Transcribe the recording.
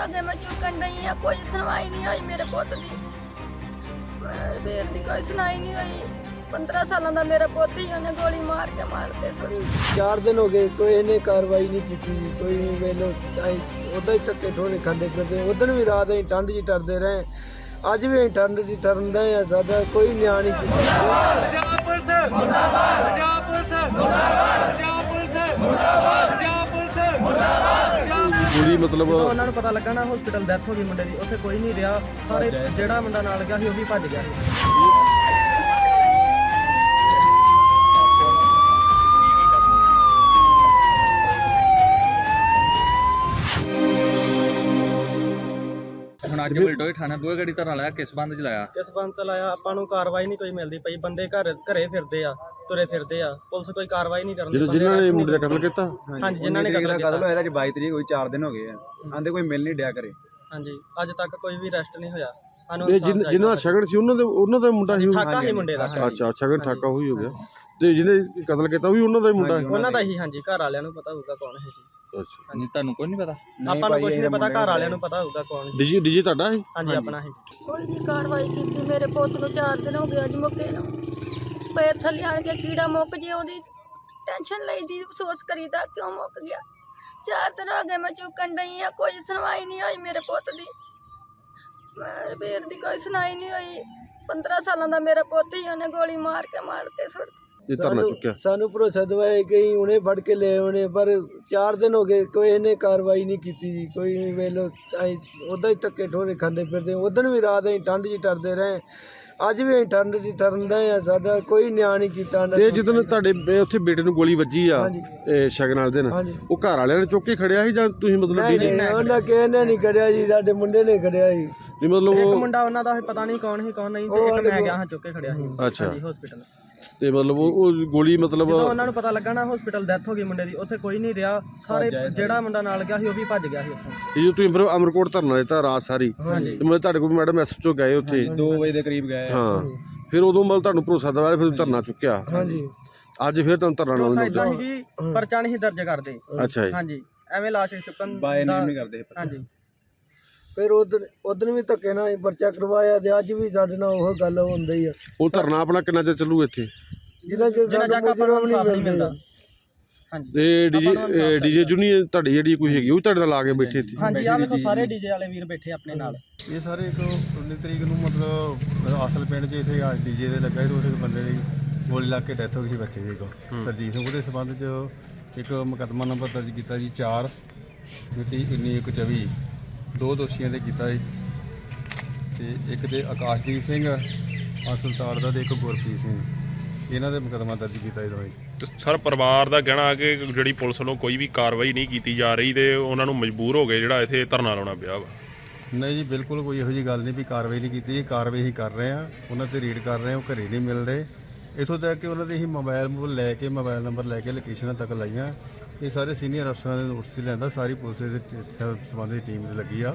ਹੋ ਗਏ ਮੈਂ ਚੁੱਕਣ ਡਈ ਆ ਕੋਈ ਸੁਣਵਾਈ ਨਹੀਂ ਹੋਈ ਮੇਰੇ ਪੁੱਤ ਦੀ। ਵੀਰ ਦੀ ਕੋਈ ਸੁਣਾਈ ਨਹੀਂ ਹੋਈ। 15 ਸਾਲਾਂ ਦਾ ਮੇਰਾ ਪੁੱਤ ਹੀ ਉਹਨੇ ਗੋਲੀ ਮਾਰ ਕੇ ਮਾਰ ਕੇ ਸੁੱਟ ਚਾਰ ਦਿਨ ਹੋ ਗਏ ਕੋਈ ਇਹਨੇ ਕਾਰਵਾਈ ਨਹੀਂ ਕੀਤੀ ਜੀ, ਕੋਈ ਨਹੀਂ ਵੇਲੋ ਉਦਾਂ ਹੀ ਧੱਕੇ ਠੋਣੇ ਖਾਂਦੇ ਫਿਰਦੇ ਉਦੋਂ ਵੀ ਰਾਤ ਅਸੀਂ ਠੰਡ 'ਚ ਟਰਦੇ ਰਹੇ। ਅੱਜ ਵੀ ਅਸੀਂ ਠੰਡ 'ਚ ਟਰਨਦੇ ਆ ਸਾਡਾ ਕੋਈ ਨਿਆਂ ਨਹੀਂ ਕੀਤਾ। ਮਤਲਬ ਉਹਨਾਂ ਨੂੰ ਪਤਾ ਲੱਗਾ ਨਾ ਹਸਪੀਟਲ ਡੈਥ ਹੋ ਗਈ ਮੁੰਡੇ ਦੀ ਉੱਥੇ ਕੋਈ ਨਹੀਂ ਰਿਹਾ। ਸਾਰੇ ਜਿਹੜਾ ਮੁੰਡਾ ਨਾਲ ਗਿਆ ਸੀ ਉਹ ਵੀ ਭੱਜ ਗਿਆ ਸੀ। ਹੁਣ ਅੱਜ ਬਲਟੋਏ ਥਾਣਾ ਬੂਹੇ ਗੜੀ ਧਰਨਾ ਲਾਇਆ ਕਿਸ ਬੰਦ ਚ ਲਾਇਆ? ਕਿਸ ਬੰਦ ਤੇ ਲਾਇਆ ਆਪਾਂ ਨੂੰ ਕਾਰਵਾਈ ਨਹੀਂ ਕੋਈ ਮਿਲਦੀ ਪਈ ਬੰਦੇ ਘਰ ਘਰੇ ਫਿਰਦੇ ਆ। ਤੁਰੇ ਫਿਰਦੇ ਆ। ਪੁਲਿਸ ਕੋਈ ਕਾਰਵਾਈ ਨਹੀਂ ਕਰਦੀ ਜਿਹਨਾਂ ਬੰਦੇ ਜਿਨ੍ਹਾਂ ਨੇ ਮੁੰਡੇ ਦਾ ਕਤਲ ਕੀਤਾ? ਹਾਂਜੀ ਜਿਨ੍ਹਾਂ ਨੇ ਕਤਲ ਦਾ ਕੀਤਾ। ਕਤਲ ਹੋਇਆ ਤਾਂ ਅੱਜ 22 ਤਰੀਕ ਹੋਈ 4 ਦਿਨ ਹੋ ਗਏ ਆ। ਆਂਦੇ ਕੋਈ ਮਿਲ ਨਹੀਂ ਡਿਆ ਕਰੇ ਹਾਂਜੀ ਅੱਜ ਤੱਕ ਕੋਈ ਵੀ ਅਰੈਸਟ ਨਹੀਂ ਹੋਇਆ। ਸਾਨੂੰ ਇਹ ਜਿਨ੍ਹਾਂ ਦਾ ਸ਼ਗਨ ਸੀ ਉਹਨਾਂ ਦੇ ਉਹਨਾਂ ਦਾ ਮੁੰਡਾ ਸੀ ਉਹ? ਠਾਕਾ ਹੀ ਮੁੰਡੇ ਦਾ। ਅੱਛਾ ਸ਼ਗਨ ਠਾਕਾ ਹੋਈ ਹੋ ਗਿਆ। ਤੇ ਜਿਹਨੇ ਕਤਲ ਕੀਤਾ ਉਹ ਵੀ ਉਹਨਾਂ ਦਾ ਹੀ ਮੁੰਡਾ ਸੀ? ਉਹਨਾਂ ਦਾ ਹੀ। ਹਾਂਜੀ ਘਰ ਵਾਲਿਆਂ ਨੂੰ ਪਤਾ ਹੋਊਗਾ ਕੌਣ ਹੈ ਜੀ। ਅੱਛਾ। ਨਹੀਂ ਤੁਹਾਨੂੰ ਕੋਈ ਨਹੀਂ ਪਤਾ? ਆਪਾਂ ਨੂੰ ਕੁਝ ਨਹੀਂ ਪਤਾ ਘਰ ਵਾਲਿਆਂ ਨੂੰ। ਪਤਾ ਹੋਊਗਾ ਕੌਣ ਹੈ। ਡੀਜੀ ਡੀਜੀ ਤੁਹਾਡਾ ਸੀ ਹਾਂਜੀ ਆਪਣਾ ਹੀ। ਕੋਈ ਨਹੀਂ ਕਾਰਵਾਈ ਕੀਤੀ ਮੇਰੇ ਪੁੱਤ ਨੂੰ 4 ਦਿਨ ਹੋ ਗਏ ਅੱਜ ਮੁੱਕੇ ਨੂੰ। ਪੈਰ ਥੱਲੇ ਆਣ ਕੇ ਕੀੜਾ ਮੁੱਕ ਜੇ ਉਹਦੀ ਟੈਨਸ਼ਨ ਲਈਦੀ ਅਫਸੋਸ ਕਰੀਦਾ ਕਿਉਂ ਮੁੱਕ ਗਿਆ? 4 ਦਿਨ ਹੋ ਗਏ ਮੈਂ ਚੁੱਕਣ ਡਈ ਆ ਕੋਈ ਸੁਣਵਾਈ ਨਹੀਂ ਹੋਈ ਮੇਰੇ ਪੁੱਤ ਦੀ। ਮੇਰੇ ਵੀਰ ਦੀ ਕੋਈ ਸੁਣਾਈ ਨਹੀਂ ਹੋਈ। 15 ਸਾਲਾਂ ਦਾ ਮੇਰਾ ਪੁੱਤ ਹੀ ਉਹਨੇ ਗੋਲੀ ਮਾਰ ਕੇ ਮਾਰ ਕੇ ਸੁੱਟ ਇਹ ਧਰਨਾ ਸਾਨੂੰ- ਚੁੱਕਿਆ। ਸਾਨੂੰ ਭਰੋਸਾ ਦਵਾਏ ਕਿ ਹੁਣੇ ਫੜ ਕੇ ਲੈ ਆਉਣੇ ਪਰ ਚਾਰ ਦਿਨ ਹੋ ਗਏ ਕੋਈ ਇਹਨੇ ਕਾਰਵਾਈ ਨਹੀਂ ਕੀਤੀ ਜੀ। ਕੋਈ ਨਹੀਂ ਵੇਲੋ ਅਸੀਂ ਉਦਾਂ ਹੀ ਧੱਕੇ ਠੋਣੇ ਖਾਂਦੇ ਫਿਰਦੇ ਉਦੋਂ ਵੀ ਰਾਤ ਅਸੀਂ ਠੰਡ 'ਚ ਟਰਦੇ ਰਹੇ। ਅੱਜ ਵੀ ਅਸੀਂ ਠੰਡ 'ਚ ਟਰਨਦੇ ਆ ਸਾਡਾ ਕੋਈ ਨਿਆਂ ਨਹੀਂ ਕੀਤਾ ਨਾ ਤੇ ਜਦੋਂ ਤੁਹਾਡੇ ਬੇ- ਉੱਥੇ ਬੇਟੇ ਨੂੰ ਗੋਲੀ ਵੱਜੀ ਆ ਹਾਂਜੀ। ਤੇ ਸ਼ਗਨ ਵਾਲੇ ਦਿਨ ਹਾਂਜੀ। ਉਹ ਘਰ ਵਾਲਿਆਂ ਨੇ ਚੁੱਕ ਕੇ ਖੜਿਆ ਸੀ ਜਾਂ ਤੁਸੀਂ ਮਤਲਬ ਨਹੀਂ ਡੀਜੀ ਨਹੀਂ ਉਹਨਾਂ ਕਿਸੇ ਨੇ ਨਹੀਂ ਕਰਿਆ ਜੀ ਸਾਡੇ ਮੁੰਡੇ ਨੇ ਕਰਿਆ ਜੀ। ਨਹੀਂ ਮਤਲਬ ਇੱਕ ਉਹ ਮੁੰਡਾ ਉਹਨਾਂ ਦਾ ਪਤਾ ਨਹੀਂ ਕੌਣ ਸੀ ਕੌਣ ਨਹੀਂ ਤੇ ਇੱਕ ਮੈਂ ਗਿਆ ਹਾਂ ਚੁੱਕ ਕੇ ਖੜਿਆ ਸੀ। ਅੱਛਾ। ਹਾਂਜੀ ਹਸਪੀਟਲ ਤੇ ਮਤਲਬ ਉਹ ਉਹ ਗੋਲੀ ਮਤਲਬ ਜਦੋਂ ਉਹਨਾਂ ਨੂੰ ਪਤਾ ਲੱਗਾ ਨਾ ਹਸਪੀਟਲ ਡੈਥ ਹੋ ਗਈ ਮੁੰਡੇ ਦੀ ਉੱਥੇ ਕੋਈ ਨਹੀਂ ਰਿਹਾ। ਸਾਰੇ ਜਿਹੜਾ ਮੁੰਡਾ ਨਾਲ ਗਿਆ ਸੀ ਉਹ ਵੀ ਭੱਜ ਗਿਆ ਸੀ ਉੱਥੋਂ। ਇਹ ਜੋ ਤੁਸੀਂ ਅਮਰ- ਅਮਰਕੋਟ ਧਰਨਾ ਦਿੱਤਾ ਰਾਤ ਸਾਰੀ ਹਾਂਜੀ। ਤੇ ਮਤਲਬ ਤੁਹਾਡੇ ਕੋਲ ਮੈਡਮ ਐਸਐਚਓ ਗਏ ਉੱਥੇ। 2 ਵਜੇ ਦੇ ਕਰੀਬ ਗਏ। ਹਾਂ। ਫਿਰ ਉਦੋਂ ਮਤਲਬ ਤੁਹਾਨੂੰ ਭਰੋਸਾ ਦਵਾਇਆ ਫਿਰ ਧਰਨਾ ਚੁੱਕਿਆ। ਹਾਂਜੀ। ਅੱਜ ਫਿਰ ਤੁਹਾਨੂੰ ਧਰਨਾ ਭਰੋਸਾ ਲਾਉਣਾ ਇਦਾਂ ਸੀ ਕਿ ਪਰਚਾ ਨਹੀਂ ਸੀ ਦਰਜ ਕਰਦੇ। ਅੱਛਾ ਜੀ। ਹਾਂਜੀ। ਐਵੇਂ ਲਾਸ਼ ਚੁੱਕਣ ਬਾਏ ਨੇਮ ਨਹੀਂ ਕਰਦੇ ਹਾਂਜੀ। ਫਿਰ ਉਦੋਂ ਉਦੋਂ ਵੀ ਧੱਕੇ ਨਾਲ ਪਰਚਾ ਕਰਵਾਇਆ ਤੇ ਅੱਜ ਵੀ ਸਾਡੇ ਨਾਲ ਉਹ ਗੱਲ ਹੁੰਦਾ ਹੀ ਆ। ਉਹ ਧਰਨਾ ਆਪਣਾ ਕਿੰਨਾ ਚਿਰ ਚੱਲੂ ਇੱਥੇ? ਜਿੰਨਾ ਚਿਰ ਜਿੰਨਾ ਸਾਨੂੰ ਚੱਕ ਆਪਾਂ ਨੂੰ ਮੁਜਰਮ ਇਨਸਾਫ ਨਹੀਂ ਨਹੀਂ ਮਿਲਦਾ ਮਿਲਦਾ। ਹਾਂਜੀ। ਤੇ ਡੀਜੇ ਆਪਾਂ ਨੂੰ ਇਨਸਾਫ਼ ਡੀਜੇ ਜੁਨੀ ਤੁਹਾਡੀ ਜਿਹੜੀ ਕੋਈ ਹੈਗੀ ਉਹ ਵੀ ਤੁਹਾਡੇ ਨਾਲ ਆ ਕੇ ਬੈਠੇ ਇੱਥੇ? ਹਾਂਜੀ ਆ ਵੇਖੋ ਸਾਰੇ ਡੀਜੇ ਵਾਲੇ ਵੀਰ ਬੈਠੇ ਆਪਣੇ ਨਾਲ। ਇਹ ਸਾਰੇ ਇੱਕ 19 ਤਰੀਕ ਨੂੰ ਮਤਲਬ ਅਸਲ ਪਿੰਡ 'ਚ ਇੱਥੇ ਆ ਡੀਜੇ ਦੇ ਲੱਗਾ ਸੀ ਤੇ ਉਹਦੇ ਬੰਦੇ ਦੀ ਗੋਲੀ ਲੱਗ ਕੇ ਡੈਥ ਹੋ ਗਈ ਸੀ ਬੱਚੇ ਦੀ ਕੋ ਸਰਜੀਤ ਸਿੰਘ ਉਹਦੇ ਸਬੰਧ 'ਚ ਇੱਕ ਮੁਕੱਦਮਾ ਨੰਬਰ ਦਰਜ ਕੀਤਾ ਜੀ 4 ਮਿਤੀ 1924 ਦੋ ਦੋਸ਼ੀਆਂ ਦੇ ਕੀਤਾ ਜੀ। ਤੇ ਇੱਕ ਤੇ ਆਕਾਸ਼ਦੀਪ ਸਿੰਘ ਅਸਲਤਾੜ ਦਾ ਤੇ ਇੱਕ ਗੁਰਪ੍ਰੀਤ ਸਿੰਘ। ਇਹਨਾਂ ਦੇ ਮੁਕੱਦਮਾ ਦਰਜ ਕੀਤਾ ਜੀ ਦੋਵੇਂ। ਤੇ ਸਰ ਪਰਿਵਾਰ ਦਾ ਕਹਿਣਾ ਕਿ ਜਿਹੜੀ ਪੁਲਿਸ ਵੱਲੋਂ ਕੋਈ ਵੀ ਕਾਰਵਾਈ ਨਹੀਂ ਕੀਤੀ ਜਾ ਰਹੀ ਤੇ ਉਹਨਾਂ ਨੂੰ ਮਜਬੂਰ ਹੋ ਗਏ ਜਿਹੜਾ ਇੱਥੇ ਧਰਨਾ ਲਾਉਣਾ ਪਿਆ ਵਾ। ਨਹੀਂ ਜੀ ਬਿਲਕੁਲ ਕੋਈ ਇਹੋ ਜੀ ਗੱਲ ਨਹੀਂ ਵੀ ਕਾਰਵਾਈ ਨਹੀਂ ਕੀਤੀ। ਜੀ ਕਾਰਵਾਈ ਹੀ ਕਰ ਰਹੇ ਆ ਉਹਨਾਂ ਤੇ ਰੀਡ ਕਰ ਰਹੇ ਆ ਉਹ ਘਰੇ ਨਹੀਂ ਮਿਲ ਰਹੇ ਇਥੋਂ ਤੱਕ ਕਿ ਉਹਨਾਂ ਦੇ ਹੀ ਮੋਬਾਈਲ ਮੋਬਾਈਲ ਲੈ ਕੇ, ਮੋਬਾਈਲ ਨੰਬਰ ਲੈ ਕੇ ਲੋਕੇਸ਼ਨਾਂ ਤੱਕ ਲਾਈਆਂ। ਇਹ ਸਾਰੇ ਸੀਨੀਅਰ ਅਫਸਰਾਂ ਦੇ ਨੋਟਿਸ 'ਚ ਲਿਆਂਦਾ, ਸਾਰੀ ਪੁਲਿਸ ਦੇ ਸੰਬੰਧੀ ਟੀਮ ਲੱਗੀ ਆ।